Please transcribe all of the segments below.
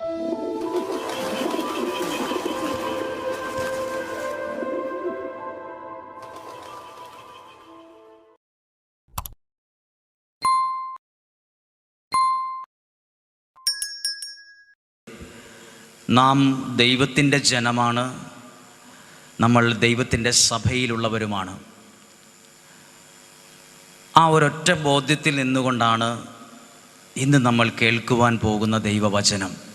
നാം ദൈവത്തിന്റെ ജനമാണ്. നമ്മൾ ദൈവത്തിന്റെ സഭയിലുള്ളവരുമാണ്. ആ ഒരൊറ്റ ബോധ്യത്തിൽ നിന്നുകൊണ്ടാണ് ഇന്ന് നമ്മൾ കേൾക്കുവാൻ പോകുന്ന ദൈവവചനം.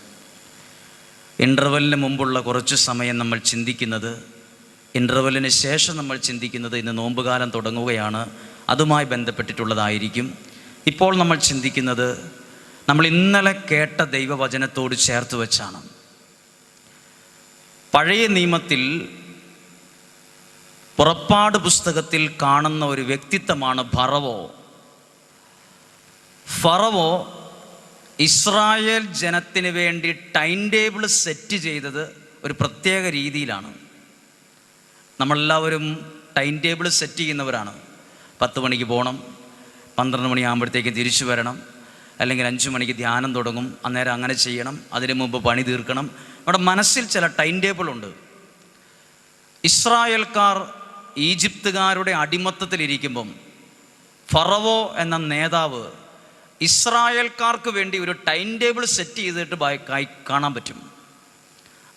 ഇന്റർവെല്ലിന് മുമ്പുള്ള കുറച്ച് സമയം നമ്മൾ ചിന്തിക്കുന്നത് ഇന്റർവെല്ലിന് ശേഷം നമ്മൾ ചിന്തിക്കുന്നത് ഇന്ന് നോമ്പുകാലം തുടങ്ങുകയാണ്. അതുമായി ബന്ധപ്പെട്ടിട്ടുള്ളതായിരിക്കും. ഇപ്പോൾ നമ്മൾ ചിന്തിക്കുന്നത് നമ്മൾ ഇന്നലെ കേട്ട ദൈവവചനത്തോട് ചേർത്ത് വെച്ചാണ്. പഴയ നിയമത്തിൽ പുറപ്പാട് പുസ്തകത്തിൽ കാണുന്ന ഒരു വ്യക്തിത്വമാണ് ഫറവോ. ഫറവോ ഇസ്രായേൽ ജനത്തിന് വേണ്ടി ടൈം ടേബിൾ സെറ്റ് ചെയ്തത് ഒരു പ്രത്യേക രീതിയിലാണ്. നമ്മളെല്ലാവരും ടൈം ടേബിൾ സെറ്റ് ചെയ്യുന്നവരാണ്. പത്ത് മണിക്ക് പോകണം പന്ത്രണ്ട് മണിയാകുമ്പോഴത്തേക്ക് തിരിച്ചു വരണം അല്ലെങ്കിൽ അഞ്ച് മണിക്ക് ധ്യാനം തുടങ്ങും അന്നേരം അങ്ങനെ ചെയ്യണം അതിനു മുമ്പ് പണി തീർക്കണം. നമ്മുടെ മനസ്സിൽ ചില ടൈം ടേബിളുണ്ട് ഇസ്രായേൽക്കാർ ഈജിപ്തുകാരുടെ അടിമത്തത്തിലിരിക്കുമ്പം ഫറവോ എന്ന നേതാവ് ഇസ്രായേൽക്കാർക്ക് വേണ്ടി ഒരു ടൈം ടേബിൾ സെറ്റ് ചെയ്തിട്ട് കാണാൻ പറ്റും.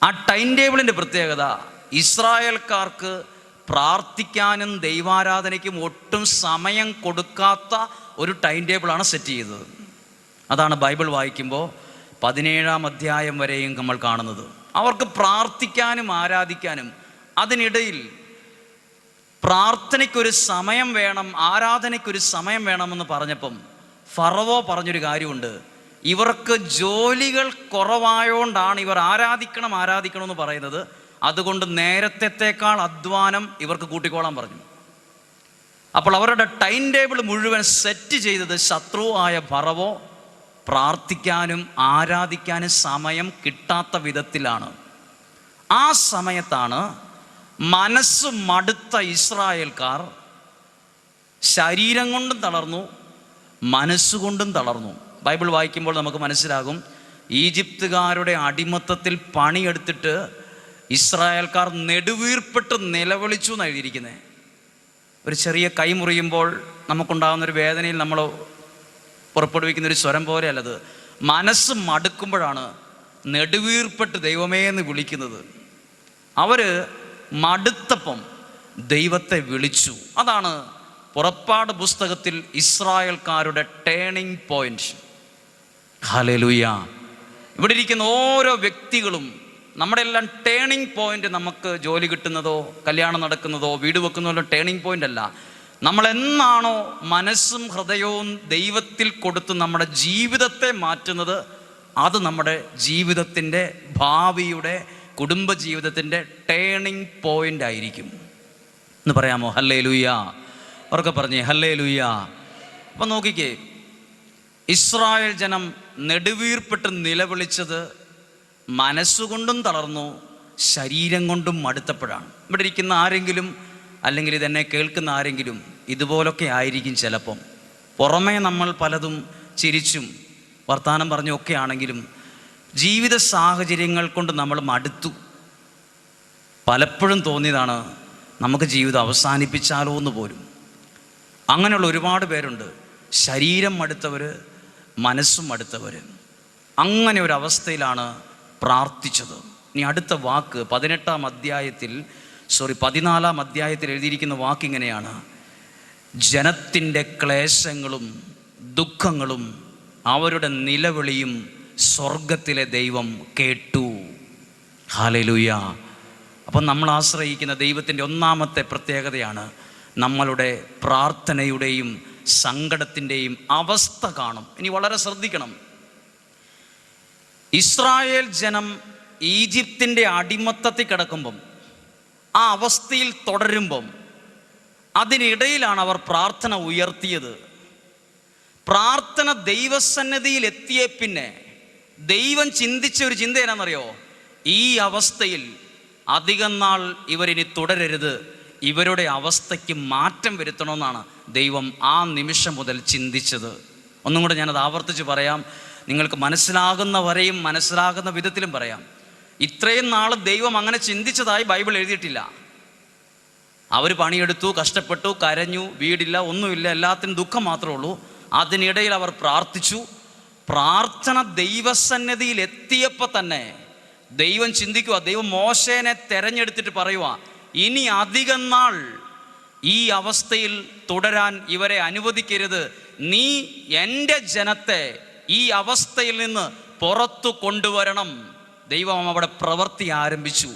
ആ ടൈം ടേബിളിന്റെ പ്രത്യേകത ഇസ്രായേൽക്കാർക്ക് പ്രാർത്ഥിക്കാനും ദൈവാരാധനയ്ക്കും ഒട്ടും സമയം കൊടുക്കാത്ത ഒരു ടൈം ടേബിളാണ് സെറ്റ് ചെയ്തത്. അതാണ് ബൈബിൾ വായിക്കുമ്പോൾ പതിനേഴാം അധ്യായം വരെയും നമ്മൾ കാണുന്നത്. അവർക്ക് പ്രാർത്ഥിക്കാനും ആരാധിക്കാനും അതിനിടയിൽ പ്രാർത്ഥനയ്ക്കൊരു സമയം വേണം ആരാധനയ്ക്കൊരു സമയം വേണമെന്ന് പറഞ്ഞപ്പം ഫറവോ പറഞ്ഞൊരു കാര്യമുണ്ട്. ഇവർക്ക് ജോലികൾ കുറവായോണ്ടാണ് ഇവർ ആരാധിക്കണം ആരാധിക്കണം എന്ന് പറയുന്നത്. അതുകൊണ്ട് നേരത്തെത്തേക്കാൾ അധ്വാനം ഇവർക്ക് കൂട്ടിക്കോളാൻ പറഞ്ഞു. അപ്പോൾ അവരുടെ ടൈം ടേബിൾ മുഴുവൻ സെറ്റ് ചെയ്തത് ശത്രുവായ ഫറവോ പ്രാർത്ഥിക്കാനും ആരാധിക്കാനും സമയം കിട്ടാത്ത വിധത്തിലാണ്. ആ സമയത്താണ് മനസ്സ് മടുത്ത ഇസ്രായേൽക്കാർ ശരീരം കൊണ്ടും തളർന്നു മനസ്സുകൊണ്ടും തളർന്നു. ബൈബിൾ വായിക്കുമ്പോൾ നമുക്ക് മനസ്സിലാകും ഈജിപ്തുകാരുടെ അടിമത്തത്തിൽ പണിയെടുത്തിട്ട് ഇസ്രായേൽക്കാർ നെടുവീർപ്പെട്ട് നിലവിളിച്ചു എന്ന് എഴുതിയിരിക്കുന്നത് ഒരു ചെറിയ കൈ മുറിയുമ്പോൾ നമുക്കുണ്ടാകുന്ന ഒരു വേദനയിൽ നമ്മൾ പുറപ്പെടുവിക്കുന്ന ഒരു സ്വരം പോലെയല്ലത്. മനസ്സ് മടുക്കുമ്പോഴാണ് നെടുവീർപ്പെട്ട് ദൈവമേ എന്ന് വിളിക്കുന്നത്. അവർ മടുത്തപ്പം ദൈവത്തെ വിളിച്ചു. അതാണ് പുറപ്പാട് പുസ്തകത്തിൽ ഇസ്രായേൽക്കാരുടെ ടേണിംഗ് പോയിന്റ് ഹലലുയ ഇവിടെ ഇരിക്കുന്ന ഓരോ വ്യക്തികളും നമ്മുടെ എല്ലാം ടേണിംഗ് പോയിന്റ് നമുക്ക് ജോലി കിട്ടുന്നതോ കല്യാണം നടക്കുന്നതോ വീട് വെക്കുന്നതോ ടേണിംഗ് പോയിന്റ് അല്ല. നമ്മൾ എന്നാണോ മനസ്സും ഹൃദയവും ദൈവത്തിൽ കൊടുത്ത് നമ്മുടെ ജീവിതത്തെ മാറ്റുന്നത് അത് നമ്മുടെ ജീവിതത്തിന്റെ ഭാവിയുടെ കുടുംബ ജീവിതത്തിന്റെ ടേണിംഗ് പോയിന്റ് ആയിരിക്കും. എന്ന് പറയാമോ? ഹല്ലേ ലുയ്യ അവർക്ക് പറഞ്ഞേ ഹല്ലേ ലുയ്യ അപ്പം നോക്കിക്കേ ഇസ്രായേൽ ജനം നെടുവീർപ്പെട്ട് നിലവിളിച്ചത് മനസ്സുകൊണ്ടും തളർന്നു ശരീരം കൊണ്ടും മടുത്തപ്പോഴാണ്. ഇവിടെ ഇരിക്കുന്ന ആരെങ്കിലും അല്ലെങ്കിൽ ഇതെന്നെ കേൾക്കുന്ന ആരെങ്കിലും ഇതുപോലൊക്കെ ആയിരിക്കും ചിലപ്പം. പുറമേ നമ്മൾ പലതും ചിരിച്ചും വർത്തമാനം പറഞ്ഞൊക്കെ ആണെങ്കിലും ജീവിത സാഹചര്യങ്ങൾ കൊണ്ട് നമ്മൾ മടുത്തു. പലപ്പോഴും തോന്നിയതാണ് നമുക്ക് ജീവിതം അവസാനിപ്പിച്ചാലോ എന്ന് പോലും. അങ്ങനെയുള്ള ഒരുപാട് പേരുണ്ട്. ശരീരം മടുത്തവർ മനസ്സും മടുത്തവർ അങ്ങനെ ഒരു അവസ്ഥയിലാണ് പ്രാർത്ഥിച്ചത്. ഇനി അടുത്ത വാക്ക് പതിനെട്ടാം അധ്യായത്തിൽ സോറി പതിനാലാം അധ്യായത്തിൽ എഴുതിയിരിക്കുന്ന വാക്ക് ഇങ്ങനെയാണ്. ജനത്തിന്റെ ക്ലേശങ്ങളും ദുഃഖങ്ങളും അവരുടെ നിലവിളിയും സ്വർഗത്തിലെ ദൈവം കേട്ടു. ഹാലലുയ അപ്പം നമ്മൾ ആശ്രയിക്കുന്ന ദൈവത്തിന്റെ ഒന്നാമത്തെ പ്രത്യേകതയാണ് നമ്മളുടെ പ്രാർത്ഥനയുടെയും സങ്കടത്തിന്റെയും അവസ്ഥ കാണും. ഇനി വളരെ ശ്രദ്ധിക്കണം. ഇസ്രായേൽ ജനം ഈജിപ്തിന്റെ അടിമത്തത്തിൽ കിടക്കുമ്പം ആ അവസ്ഥയിൽ തുടരുമ്പം അതിനിടയിലാണ് അവർ പ്രാർത്ഥന ഉയർത്തിയത്. പ്രാർത്ഥന ദൈവസന്നിധിയിൽ എത്തിയ പിന്നെ ദൈവം ചിന്തിച്ച ഒരു ചിന്ത എന്നാണെന്നറിയോ ഈ അവസ്ഥയിൽ അധികം നാൾ ഇവരിനി തുടരരുത്. ഇവരുടെ അവസ്ഥയ്ക്ക് മാറ്റം വരുത്തണമെന്നാണ് ദൈവം ആ നിമിഷം മുതൽ ചിന്തിച്ചത്. ഒന്നും കൂടെ ഞാനത് ആവർത്തിച്ച് പറയാം. നിങ്ങൾക്ക് മനസ്സിലാകുന്ന വരെയും മനസ്സിലാകുന്ന വിധത്തിലും പറയാം. ഇത്രയും നാൾ ദൈവം അങ്ങനെ ചിന്തിച്ചതായി ബൈബിൾ എഴുതിയിട്ടില്ല. അവർ പണിയെടുത്തു കഷ്ടപ്പെട്ടു കരഞ്ഞു വീടില്ല ഒന്നുമില്ല എല്ലാത്തിനും ദുഃഖം മാത്രമേ ഉള്ളൂ. അതിനിടയിൽ അവർ പ്രാർത്ഥിച്ചു. പ്രാർത്ഥന ദൈവസന്നിധിയിൽ എത്തിയപ്പോൾ തന്നെ ദൈവം ചിന്തിക്കുക ദൈവം മോശേനെ തെരഞ്ഞെടുത്തിട്ട് പറയുക ഇനി അധികം നാൾ ഈ അവസ്ഥയിൽ തുടരാൻ ഇവരെ അനുവദിക്കരുത്. നീ എന്റെ ജനത്തെ ഈ അവസ്ഥയിൽ നിന്ന് പുറത്തു കൊണ്ടുവരണം. ദൈവം അവിടെ പ്രവൃത്തി ആരംഭിച്ചു.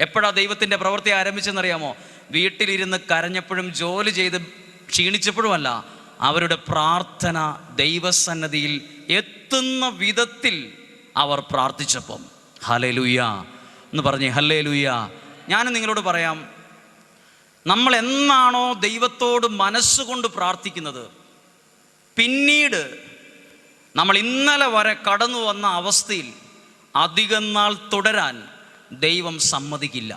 എപ്പോഴാ ദൈവത്തിന്റെ പ്രവൃത്തി ആരംഭിച്ചെന്നറിയാമോ? വീട്ടിലിരുന്ന് കരഞ്ഞപ്പോഴും ജോലി ചെയ്ത് ക്ഷീണിച്ചപ്പോഴുമല്ല അവരുടെ പ്രാർത്ഥന ദൈവസന്നതിയിൽ എത്തുന്ന വിധത്തിൽ അവർ പ്രാർത്ഥിച്ചപ്പം. ഹലേ ലുയ്യ എന്ന് പറഞ്ഞേ ഹല്ലേ ലുയ്യ ഞാൻ നിങ്ങളോട് പറയാം നമ്മൾ എന്നാണോ ദൈവത്തോട് മനസ്സുകൊണ്ട് പ്രാർത്ഥിക്കുന്നത് പിന്നീട് നമ്മൾ ഇന്നലെ വരെ കടന്നു വന്ന അവസ്ഥയിൽ അധികം നാൾ തുടരാൻ ദൈവം സമ്മതിക്കില്ല.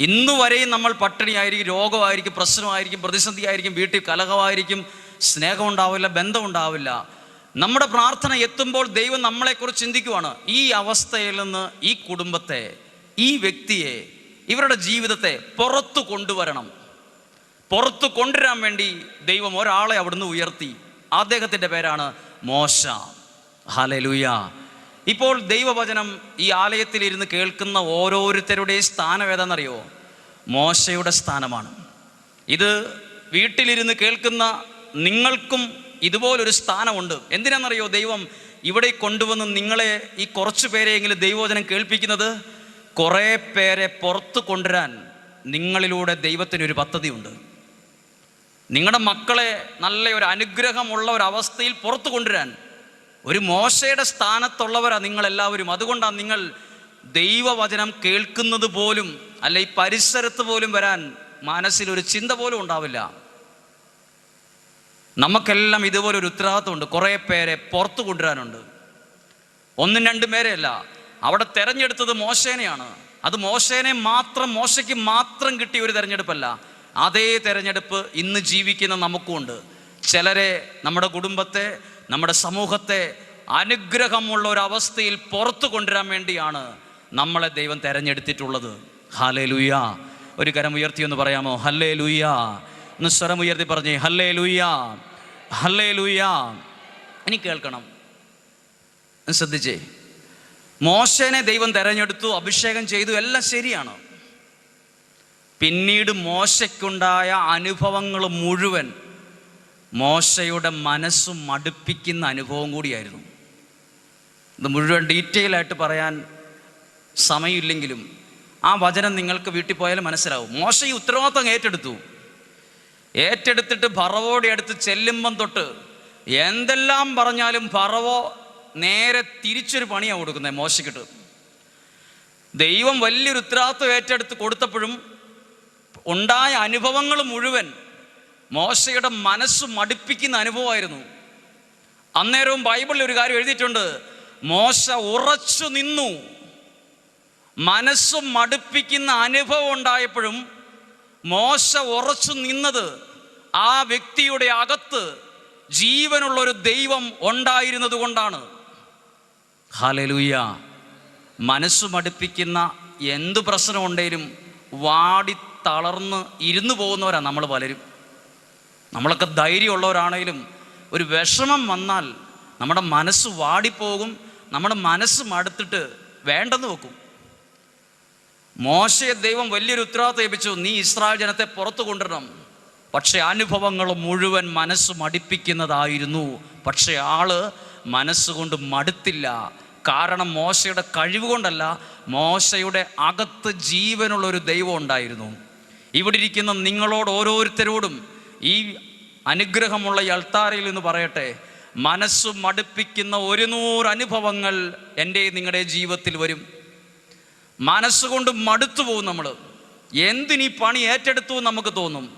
ഇന്നു വരെയും നമ്മൾ പട്ടിണിയായിരിക്കും രോഗമായിരിക്കും പ്രശ്നമായിരിക്കും പ്രതിസന്ധിയായിരിക്കും വീട്ടിൽ കലഹമായിരിക്കും സ്നേഹം ഉണ്ടാവില്ല ബന്ധം ഉണ്ടാവില്ല. നമ്മുടെ പ്രാർത്ഥന എത്തുമ്പോൾ ദൈവം നമ്മളെക്കുറിച്ച് ചിന്തിക്കുവാണ് ഈ അവസ്ഥയിൽ നിന്ന് ഈ കുടുംബത്തെ ഈ വ്യക്തിയെ ഇവരുടെ ജീവിതത്തെ പുറത്തു കൊണ്ടുവരണം. പുറത്തു കൊണ്ടുവരാൻ വേണ്ടി ദൈവം ഒരാളെ അവിടുന്ന് ഉയർത്തി. അദ്ദേഹത്തിന്റെ പേരാണ് മോശ. ഹലലുയ ഇപ്പോൾ ദൈവവചനം ഈ ആലയത്തിൽ ഇരുന്ന് കേൾക്കുന്ന ഓരോരുത്തരുടെയും സ്ഥാനം ഏതാണെന്നറിയോ? മോശയുടെ സ്ഥാനമാണ്. ഇത് വീട്ടിലിരുന്ന് കേൾക്കുന്ന നിങ്ങൾക്കും ഇതുപോലൊരു സ്ഥാനമുണ്ട്. എന്തിനാണെന്നറിയോ ദൈവം ഇവിടെ കൊണ്ടുവന്ന് നിങ്ങളെ ഈ കുറച്ച് പേരെയെങ്കിലും ദൈവവചനം കേൾപ്പിക്കുന്നത്? കുറേ പേരെ പുറത്ത് കൊണ്ടുവരാൻ നിങ്ങളിലൂടെ ദൈവത്തിനൊരു പദ്ധതിയുണ്ട്. നിങ്ങളുടെ മക്കളെ നല്ല ഒരു അനുഗ്രഹമുള്ള ഒരു അവസ്ഥയിൽ പുറത്തു കൊണ്ടുവരാൻ ഒരു മോശയുടെ സ്ഥാനത്തുള്ളവരാണ് നിങ്ങളെല്ലാവരും. അതുകൊണ്ടാണ് നിങ്ങൾ ദൈവവചനം കേൾക്കുന്നത് പോലും അല്ല ഈ പരിസരത്ത് പോലും വരാൻ മനസ്സിൽ ഒരു ചിന്ത പോലും ഉണ്ടാവില്ല. നമുക്കെല്ലാം ഇതുപോലെ ഒരു ഉത്തരവാദിത്വമുണ്ട്. കുറേ പേരെ പുറത്തു കൊണ്ടുവരാനുണ്ട്. ഒന്നും രണ്ടും പേരെയല്ല അവിടെ തെരഞ്ഞെടുത്തത് മോശേനെയാണ്. അത് മോശേനെ മാത്രം മോശയ്ക്ക് മാത്രം കിട്ടിയ ഒരു തെരഞ്ഞെടുപ്പല്ല. അതേ തെരഞ്ഞെടുപ്പ് ഇന്ന് ജീവിക്കുന്ന നമുക്കുമുണ്ട് ചിലരെ നമ്മുടെ കുടുംബത്തെ നമ്മുടെ സമൂഹത്തെ അനുഗ്രഹമുള്ള ഒരു അവസ്ഥയിൽ പുറത്തു കൊണ്ടുവരാൻ വേണ്ടിയാണ് നമ്മളെ ദൈവം തെരഞ്ഞെടുത്തിട്ടുള്ളത്. ഹലേ ലുയ്യ ഒരു കരം ഉയർത്തി എന്ന് പറയാമോ? ഹല്ലേ ലുയ്യ ഒന്ന് സ്വരം ഉയർത്തി പറഞ്ഞേ ഹല്ലേ ലുയ്യ ഹല്ലേ ലുയ്യ ഇനി കേൾക്കണം. ശ്രദ്ധിച്ചേ. മോശനെ ദൈവം തെരഞ്ഞെടുത്തു അഭിഷേകം ചെയ്തു എല്ലാം ശരിയാണ്? പിന്നീട് മോശയ്ക്കുണ്ടായ അനുഭവങ്ങൾ മുഴുവൻ മോശയുടെ മനസ്സ് മടുപ്പിക്കുന്ന അനുഭവം കൂടിയായിരുന്നു. ഇത് മുഴുവൻ ഡീറ്റെയിൽ ആയിട്ട് പറയാൻ സമയമില്ലെങ്കിലും ആ വചനം നിങ്ങൾക്ക് വീട്ടിൽ പോയാലും മനസ്സിലാവും. മോശ ഈ ഉത്തരവാദിത്തം ഏറ്റെടുത്തു. ഏറ്റെടുത്തിട്ട് ഭറവോടെ അടുത്ത് ചെല്ലുമ്പം തൊട്ട് എന്തെല്ലാം പറഞ്ഞാലും ഭറവോ നേരെ തിരിച്ചൊരു പണിയാണ് കൊടുക്കുന്നത് മോശക്കിട്ട് ദൈവം വലിയൊരു ഉത്തരവാദിത്വം ഏറ്റെടുത്ത് കൊടുത്തപ്പോഴും ഉണ്ടായ അനുഭവങ്ങൾ മുഴുവൻ മോശയുടെ മനസ്സ് മടുപ്പിക്കുന്ന അനുഭവമായിരുന്നു. അന്നേരവും ബൈബിളിൽ ഒരു കാര്യം എഴുതിയിട്ടുണ്ട്. മോശ ഉറച്ചു നിന്നു. മനസ്സ് മടുപ്പിക്കുന്ന അനുഭവം ഉണ്ടായപ്പോഴും മോശ ഉറച്ചു നിന്നത് ആ വ്യക്തിയുടെ അകത്ത് ജീവനുള്ള ഒരു ദൈവം ഉണ്ടായിരുന്നത് കൊണ്ടാണ്. ഹലലുയ്യ മനസ്സ് മടുപ്പിക്കുന്ന എന്ത് പ്രശ്നമുണ്ടെങ്കിലും വാടി തളർന്ന് ഇരുന്നു പോകുന്നവരാണ് നമ്മൾ പലരും. നമ്മളൊക്കെ ധൈര്യമുള്ളവരാണെങ്കിലും ഒരു വിഷമം വന്നാൽ നമ്മുടെ മനസ്സ് വാടിപ്പോകും നമ്മുടെ മനസ്സ് മടുത്തിട്ട് വേണ്ടെന്ന് വെക്കും. മോശയെ ദൈവം വലിയൊരു ഉത്തരവാദിത്വം ഏൽപ്പിച്ചു നീ ഇസ്രായേൽ ജനത്തെ പുറത്തു കൊണ്ടുവരണം. പക്ഷേ അനുഭവങ്ങൾ മുഴുവൻ മനസ്സ് മടിപ്പിക്കുന്നതായിരുന്നു. പക്ഷെ ആൾ മനസ്സുകൊണ്ട് മടുത്തില്ല. കാരണം മോശയുടെ കഴിവ് കൊണ്ടല്ല മോശയുടെ അകത്ത് ജീവനുള്ള ഒരു ദൈവം ഉണ്ടായിരുന്നു. ഇവിടെ ഇരിക്കുന്ന നിങ്ങളോട് ഓരോരുത്തരോടും ഈ അനുഗ്രഹമുള്ള അൾത്താരയിൽ എന്ന് പറയട്ടെ മനസ്സ് മടുപ്പിക്കുന്ന ഒരു നൂറ് അനുഭവങ്ങൾ എന്റെ നിങ്ങളുടെ ജീവിതത്തിൽ വരും. മനസ്സുകൊണ്ട് മടുത്തു പോകും നമ്മൾ എന്തിനീ പണി ഏറ്റെടുത്തു നമുക്ക് തോന്നും?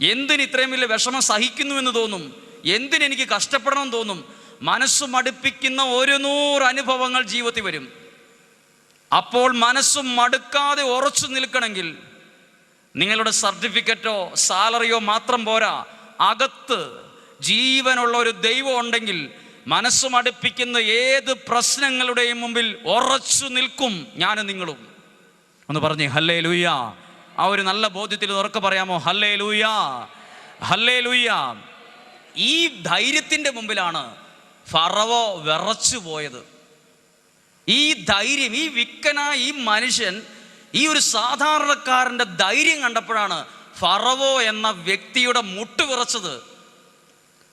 എന്തിന് ഇത്രയും വലിയ വിഷമം സഹിക്കുന്നു എന്ന് തോന്നും? എന്തിനെനിക്ക് കഷ്ടപ്പെടണം തോന്നും? മനസ്സ് മടുപ്പിക്കുന്ന ഒരു നൂറ് അനുഭവങ്ങൾ ജീവിതത്തിൽ വരും. അപ്പോൾ മനസ്സ് മടുക്കാതെ ഉറച്ചു നിൽക്കണമെങ്കിൽ നിങ്ങളുടെ സർട്ടിഫിക്കറ്റോ സാലറിയോ മാത്രം പോരാ. അകത്ത് ജീവനുള്ള ഒരു ദൈവം ഉണ്ടെങ്കിൽ മനസ്സ് മടുപ്പിക്കുന്ന ഏത് പ്രശ്നങ്ങളുടെയും മുമ്പിൽ ഉറച്ചു നിൽക്കും ഞാനും നിങ്ങളും. ഒന്ന് പറഞ്ഞേ ഹല്ലേ ലൂയ ആ ഒരു നല്ല ബോധ്യത്തിൽ ഉറക്കെ പറയാമോ? ഹല്ലേ ലൂയ ഹല്ലേ ലൂയ ഈ ധൈര്യത്തിന്റെ മുമ്പിലാണ് ഫറവോ വിറച്ചു പോയത്. ഈ ധൈര്യം ഈ വിക്കന ഈ മനുഷ്യൻ ഈ ഒരു സാധാരണക്കാരന്റെ ധൈര്യം കണ്ടപ്പോഴാണ് ഫറവോ എന്ന വ്യക്തിയുടെ മുട്ട് വിറച്ചത്.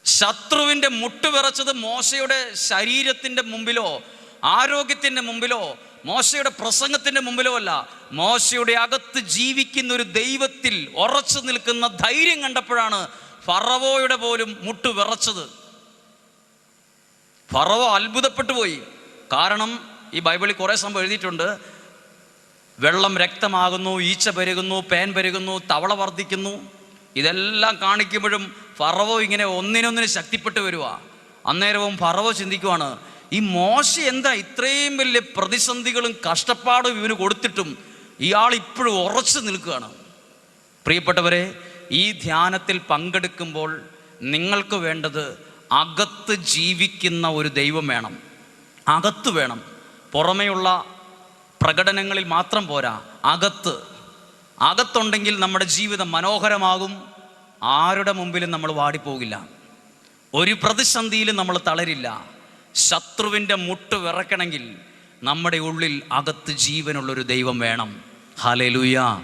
ശത്രുവിന്റെ മുട്ട് വിറച്ചത് മോശയുടെ ശരീരത്തിന്റെ മുമ്പിലോ ആരോഗ്യത്തിന്റെ മുമ്പിലോ മോശയുടെ പ്രസംഗത്തിന്റെ മുമ്പിലോ അല്ല. മോശയുടെ അകത്ത് ജീവിക്കുന്ന ഒരു ദൈവത്തിൽ ഉറച്ചു നിൽക്കുന്ന ധൈര്യം കണ്ടപ്പോഴാണ് ഫറവോയുടെ പോലും മുട്ട് വിറച്ചത്. ഫറവോ അത്ഭുതപ്പെട്ടു പോയി. കാരണം ഈ ബൈബിളിൽ കുറേ സംഭവം എഴുതിയിട്ടുണ്ട്. വെള്ളം രക്തമാകുന്നു ഈച്ച പെരുകുന്നു പേൻ പെരുകുന്നു തവള വർദ്ധിക്കുന്നു. ഇതെല്ലാം കാണിക്കുമ്പോഴും ഫറവോ ഇങ്ങനെ ഒന്നിനൊന്നിന് ശക്തിപ്പെട്ട് വരുക അന്നേരവും ഫറവോ ചിന്തിക്കുവാണ് ഈ മോശ എന്താ ഇത്രയും വലിയ പ്രതിസന്ധികളും കഷ്ടപ്പാടും ഇവന് കൊടുത്തിട്ടും ഇയാൾ ഇപ്പോഴും ഉറച്ചു നിൽക്കുകയാണ്? പ്രിയപ്പെട്ടവരെ ഈ ധ്യാനത്തിൽ പങ്കെടുക്കുമ്പോൾ നിങ്ങൾക്ക് വേണ്ടത് അകത്ത് ജീവിക്കുന്ന ഒരു ദൈവം വേണം. അകത്ത് വേണം. പുറമേയുള്ള പ്രകടനങ്ങളിൽ മാത്രം പോരാ. അകത്ത്. അകത്തുണ്ടെങ്കിൽ നമ്മുടെ ജീവിതം മനോഹരമാകും. ആരുടെ മുമ്പിലും നമ്മൾ വാടിപ്പോകില്ല. ഒരു പ്രതിസന്ധിയിലും നമ്മൾ തളരില്ല. ശത്രുവിന്റെ മുട്ട് വിറക്കണമെങ്കിൽ നമ്മുടെ ഉള്ളിൽ അകത്ത് ജീവനുള്ളൊരു ദൈവം വേണം. ഹലേ ലൂയ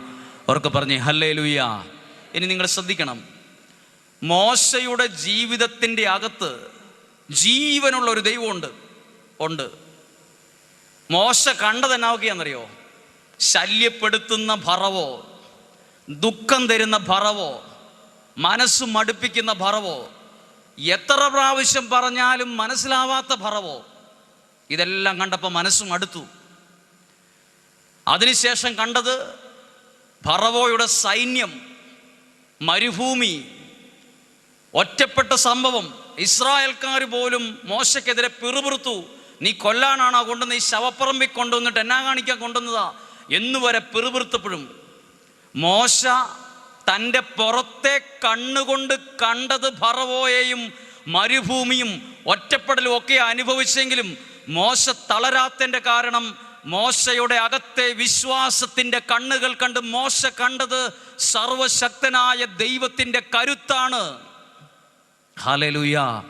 ഉറക്കെ പറഞ്ഞേ ഹലേ ലൂയ ഇനി നിങ്ങൾ ശ്രദ്ധിക്കണം. മോശയുടെ ജീവിതത്തിന്റെ അകത്ത് ജീവനുള്ള ഒരു ദൈവമുണ്ട് ഉണ്ട്. മോശ കണ്ടത് എന്നാവുകയാണെന്നറിയോ ശല്യപ്പെടുത്തുന്ന ഭറവോ ദുഃഖം തരുന്ന ഭറവോ മനസ്സ് മടുപ്പിക്കുന്ന ഭറവോ എത്ര പ്രാവശ്യം പറഞ്ഞാലും മനസ്സിലാവാത്ത ഭറവോ ഇതെല്ലാം കണ്ടപ്പോൾ മനസ്സും അടുത്തു അതിനുശേഷം കണ്ടത് ഭറവോയുടെ സൈന്യം മരുഭൂമി ഒറ്റപ്പെട്ട സംഭവം. ഇസ്രായേൽക്കാർ പോലും മോശക്കെതിരെ പിറുപിറുത്തു. നീ കൊല്ലാനാണോ കൊണ്ടുവന്ന് ഈ ശവപ്പറമ്പിൽ കൊണ്ടുവന്നിട്ട് എന്നാ കാണിക്കാൻ കൊണ്ടുവന്നതാ? എന്നുവരെ പിറുപിറുത്തപ്പോഴും മോശ തന്റെ പുറത്തെ കണ്ണുകൊണ്ട് കണ്ടത് ഭറവോയെയും മരുഭൂമിയും ഒറ്റപ്പെടലും ഒക്കെ അനുഭവിച്ചെങ്കിലും മോശ തളരാത്തതിന്റെ കാരണം മോശയുടെ അകത്തെ വിശ്വാസത്തിന്റെ കണ്ണുകൾ കണ്ട് മോശ കണ്ടത് സർവശക്തനായ ദൈവത്തിന്റെ കരുത്താണ്. ഹാലലുയ.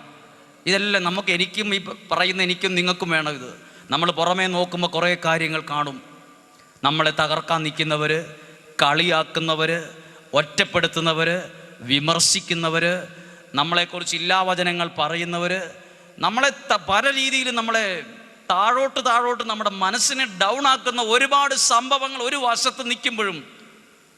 ഇതെല്ലാം നമുക്ക് എനിക്കും ഈ പറയുന്ന എനിക്കും നിങ്ങൾക്കും വേണം ഇത്. നമ്മൾ പുറമേ നോക്കുമ്പോൾ കുറേ കാര്യങ്ങൾ കാണും. നമ്മളെ തകർക്കാൻ നിൽക്കുന്നവർ കളിയാക്കുന്നവർ ഒറ്റപ്പെടുത്തുന്നവർ വിമർശിക്കുന്നവർ നമ്മളെക്കുറിച്ച് ഇല്ലാവചനങ്ങൾ പറയുന്നവർ നമ്മളെ പല രീതിയിൽ നമ്മളെ താഴോട്ട് താഴോട്ട് നമ്മുടെ മനസ്സിനെ ഡൗൺ ആക്കുന്ന ഒരുപാട് സംഭവങ്ങൾ ഒരു വശത്ത് നിൽക്കുമ്പോഴും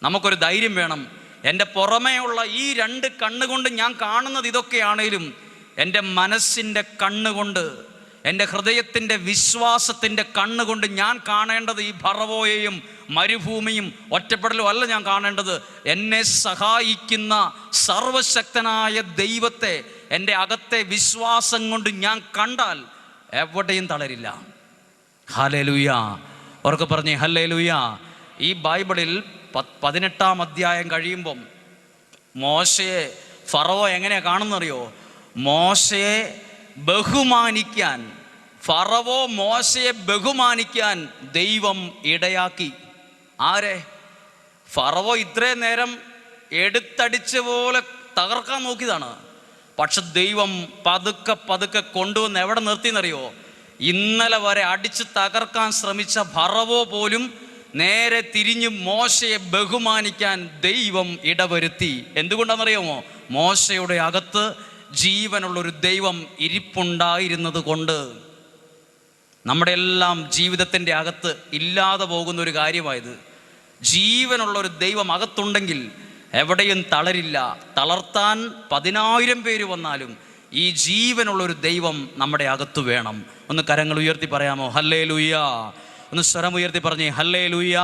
നമുക്കൊരു ധൈര്യം വേണം. എന്റെ പുറമേയുള്ള ഈ രണ്ട് കണ്ണുകൊണ്ട് ഞാൻ കാണുന്നത് ഇതൊക്കെയാണേലും എന്റെ മനസ്സിന്റെ കണ്ണുകൊണ്ട് എന്റെ ഹൃദയത്തിന്റെ വിശ്വാസത്തിന്റെ കണ്ണുകൊണ്ട് ഞാൻ കാണേണ്ടത് ഈ ഭറവോയെയും മരുഭൂമിയും ഒറ്റപ്പെടലും അല്ല ഞാൻ കാണേണ്ടത്. എന്നെ സഹായിക്കുന്ന സർവശക്തനായ ദൈവത്തെ എന്റെ അകത്തെ വിശ്വാസം കൊണ്ട് ഞാൻ കണ്ടാൽ എവിടെയും തളരില്ല. ഹലേ ലുയാ അവർക്ക് പറഞ്ഞേ ഹലേലുയ ഈ ബൈബിളിൽ പതിനെട്ടാം അധ്യായം കഴിയുമ്പം മോശയെ ഫറോ എങ്ങനെയാ കാണുന്നറിയോ? മോശയെ ബഹുമാനിക്കാൻ ഫറവോ മോശയെ ബഹുമാനിക്കാൻ ദൈവം ഇടയാക്കി. ആരെ? ഫറവോ ഇത്രയും നേരം എടുത്തടിച്ച പോലെ തകർക്കാൻ നോക്കിയതാണ്. പക്ഷെ ദൈവം പതുക്കെ പതുക്കെ കൊണ്ടുവന്ന് എവിടെ നിർത്തിയെന്നറിയോ? ഇന്നലെ വരെ അടിച്ച് തകർക്കാൻ ശ്രമിച്ച ഫറവോ പോലും നേരെ തിരിഞ്ഞ് മോശയെ ബഹുമാനിക്കാൻ ദൈവം ഇടവരുത്തി. എന്തുകൊണ്ടാണെന്നറിയാമോ? മോശയുടെ അകത്ത് ജീവനുള്ളൊരു ദൈവം ഇരിപ്പുണ്ടായിരുന്നത് കൊണ്ട് നമ്മുടെ എല്ലാം ജീവിതത്തിന്റെ അകത്ത് ഇല്ലാതെ പോകുന്ന ഒരു കാര്യമായത്. ജീവനുള്ള ഒരു ദൈവം അകത്തുണ്ടെങ്കിൽ എവിടെയും തളരില്ല. തളർത്താൻ പതിനായിരം പേര് വന്നാലും ഈ ജീവനുള്ളൊരു ദൈവം നമ്മുടെ അകത്ത് വേണം. ഒന്ന് കരങ്ങൾ ഉയർത്തി പറയാമോ? ഹല്ലേ ലൂയ ഒന്ന് സ്വരം ഉയർത്തി പറഞ്ഞേ ഹല്ലേ ലൂയ